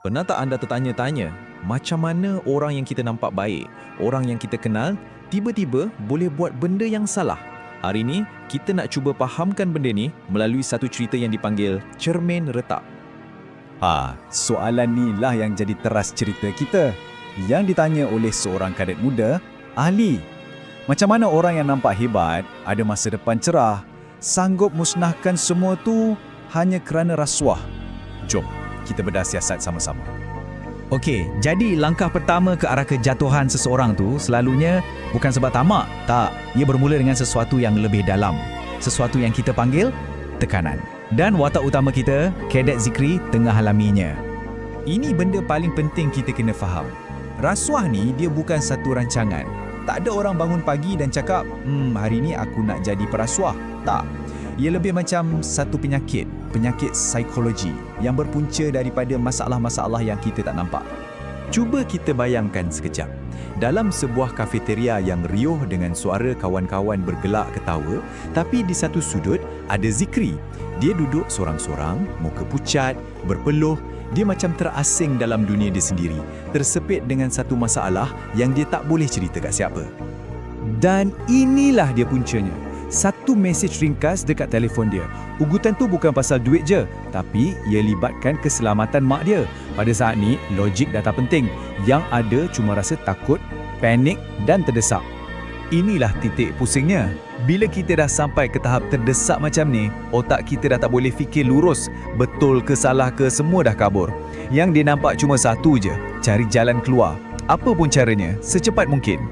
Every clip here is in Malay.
Pernah tak anda tertanya-tanya macam mana orang yang kita nampak baik, orang yang kita kenal, tiba-tiba boleh buat benda yang salah? Hari ini, kita nak cuba fahamkan benda ni melalui satu cerita yang dipanggil Cermin Retak. Ha, soalan ni lah yang jadi teras cerita kita. Yang ditanya oleh seorang kadet muda, ahli. Macam mana orang yang nampak hebat, ada masa depan cerah, sanggup musnahkan semua tu hanya kerana rasuah? Jom, kita bedah siasat sama-sama. Okey, jadi langkah pertama ke arah kejatuhan seseorang tu selalunya bukan sebab tamak. Tak, ia bermula dengan sesuatu yang lebih dalam. Sesuatu yang kita panggil tekanan. Dan watak utama kita, Kadet Zikri, tengah alaminya. Ini benda paling penting kita kena faham. Rasuah ni dia bukan satu rancangan. Tak ada orang bangun pagi dan cakap, hmm, hari ni aku nak jadi perasuah. Tak. Ia lebih macam satu penyakit, penyakit psikologi yang berpunca daripada masalah-masalah yang kita tak nampak. Cuba kita bayangkan sekejap. Dalam sebuah kafeteria yang riuh dengan suara kawan-kawan bergelak ketawa, tapi di satu sudut ada Zikri. Dia duduk sorang-sorang, muka pucat, berpeluh, dia macam terasing dalam dunia dia sendiri, tersepit dengan satu masalah yang dia tak boleh cerita kat siapa. Dan inilah dia puncanya. Satu mesej ringkas dekat telefon dia. Ugutan tu bukan pasal duit je, tapi ia libatkan keselamatan mak dia. Pada saat ni, logik dah tak penting. Yang ada cuma rasa takut, panik dan terdesak. Inilah titik pusingnya. Bila kita dah sampai ke tahap terdesak macam ni, otak kita dah tak boleh fikir lurus, betul ke salah ke semua dah kabur. Yang dia nampak cuma satu je, cari jalan keluar. Apa pun caranya, secepat mungkin.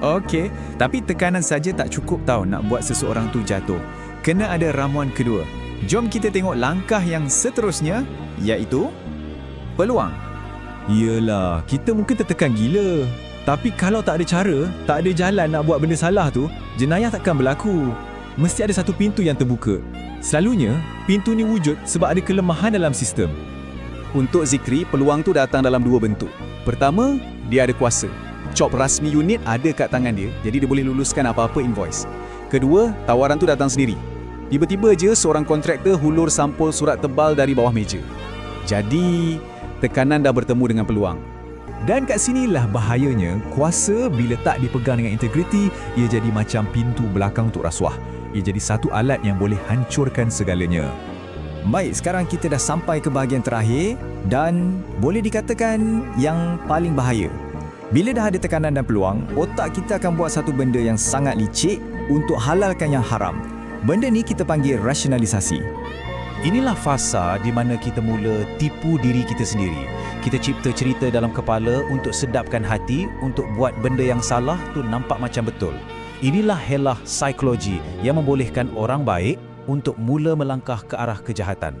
Okey, tapi tekanan saja tak cukup tahu nak buat seseorang tu jatuh. Kena ada ramuan kedua. Jom kita tengok langkah yang seterusnya, iaitu peluang. Yelah, kita mungkin tertekan gila. Tapi kalau tak ada cara, tak ada jalan nak buat benda salah tu, jenayah takkan berlaku. Mesti ada satu pintu yang terbuka. Selalunya, pintu ni wujud sebab ada kelemahan dalam sistem. Untuk Zikri, peluang tu datang dalam dua bentuk. Pertama, dia ada kuasa. Cop rasmi unit ada kat tangan dia, jadi dia boleh luluskan apa-apa invoice. Kedua, tawaran tu datang sendiri. Tiba-tiba je seorang kontraktor hulur sampul surat tebal dari bawah meja. Jadi, tekanan dah bertemu dengan peluang. Dan kat sinilah bahayanya, kuasa bila tak dipegang dengan integriti, ia jadi macam pintu belakang untuk rasuah. Ia jadi satu alat yang boleh hancurkan segalanya. Baik, sekarang kita dah sampai ke bahagian terakhir dan boleh dikatakan yang paling bahaya. Bila dah ada tekanan dan peluang, otak kita akan buat satu benda yang sangat licik untuk halalkan yang haram. Benda ni kita panggil rasionalisasi. Inilah fasa di mana kita mula tipu diri kita sendiri. Kita cipta cerita dalam kepala untuk sedapkan hati untuk buat benda yang salah tu nampak macam betul. Inilah helah psikologi yang membolehkan orang baik untuk mula melangkah ke arah kejahatan.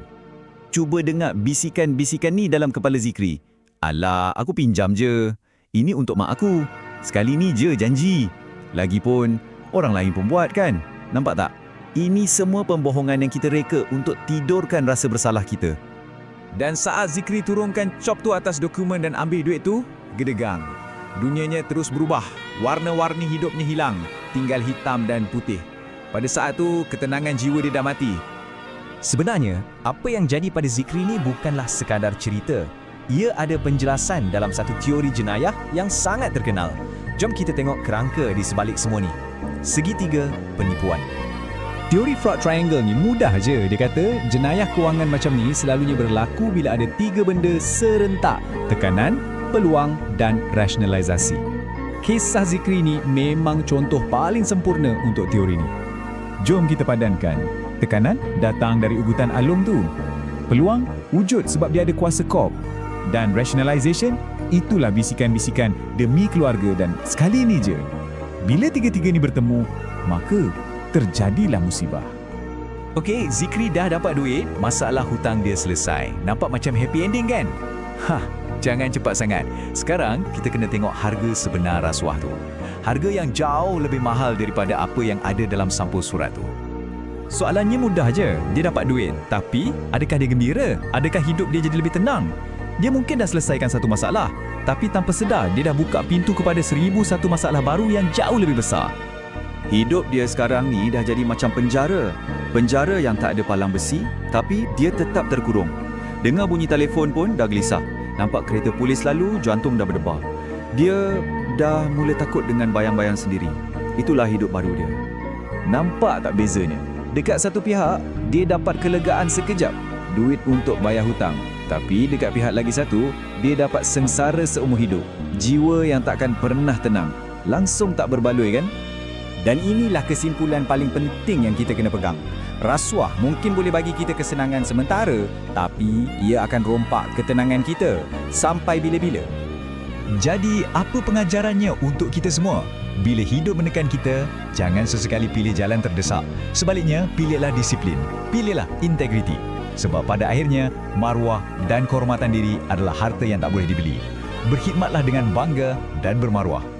Cuba dengar bisikan-bisikan ni dalam kepala Zikri. Alah, aku pinjam je. Ini untuk mak aku. Sekali ni je janji. Lagipun, orang lain pun buat kan? Nampak tak? Ini semua pembohongan yang kita reka untuk tidurkan rasa bersalah kita. Dan saat Zikri turunkan cop tu atas dokumen dan ambil duit tu, gedegang. Dunianya terus berubah. Warna-warni hidupnya hilang. Tinggal hitam dan putih. Pada saat tu, ketenangan jiwa dia dah mati. Sebenarnya, apa yang jadi pada Zikri ni bukanlah sekadar cerita. Ia ada penjelasan dalam satu teori jenayah yang sangat terkenal. Jom kita tengok kerangka di sebalik semua ni. Segitiga penipuan. Teori fraud triangle ni mudah je. Dia kata jenayah kewangan macam ni selalunya berlaku bila ada tiga benda serentak. Tekanan, peluang dan rasionalisasi. Kisah Zikri ni memang contoh paling sempurna untuk teori ni. Jom kita padankan. Tekanan datang dari ugutan alung tu. Peluang wujud sebab dia ada kuasa kop. Dan rationalization, itulah bisikan-bisikan demi keluarga dan sekali ini je. Bila tiga-tiga ni bertemu, maka terjadilah musibah. Okey, Zikri dah dapat duit, masalah hutang dia selesai. Nampak macam happy ending kan? Hah, jangan cepat sangat. Sekarang kita kena tengok harga sebenar rasuah tu. Harga yang jauh lebih mahal daripada apa yang ada dalam sampul surat tu. Soalannya mudah je. Dia dapat duit. Tapi, adakah dia gembira? Adakah hidup dia jadi lebih tenang? Dia mungkin dah selesaikan satu masalah. Tapi tanpa sedar, dia dah buka pintu kepada seribu satu masalah baru yang jauh lebih besar. Hidup dia sekarang ni dah jadi macam penjara. Penjara yang tak ada palang besi, tapi dia tetap terkurung. Dengar bunyi telefon pun dah gelisah. Nampak kereta polis lalu, jantung dah berdebar. Dia dah mula takut dengan bayang-bayang sendiri. Itulah hidup baru dia. Nampak tak bezanya? Dekat satu pihak, dia dapat kelegaan sekejap, duit untuk bayar hutang. Tapi dekat pihak lagi satu, dia dapat sengsara seumur hidup. Jiwa yang takkan pernah tenang. Langsung tak berbaloi kan? Dan inilah kesimpulan paling penting yang kita kena pegang. Rasuah mungkin boleh bagi kita kesenangan sementara, tapi ia akan rompak ketenangan kita sampai bila-bila. Jadi, apa pengajarannya untuk kita semua? Bila hidup menekan kita, jangan sesekali pilih jalan terdesak. Sebaliknya, pilihlah disiplin. Pilihlah integriti. Sebab pada akhirnya, maruah dan kehormatan diri adalah harta yang tak boleh dibeli. Berkhidmatlah dengan bangga dan bermaruah.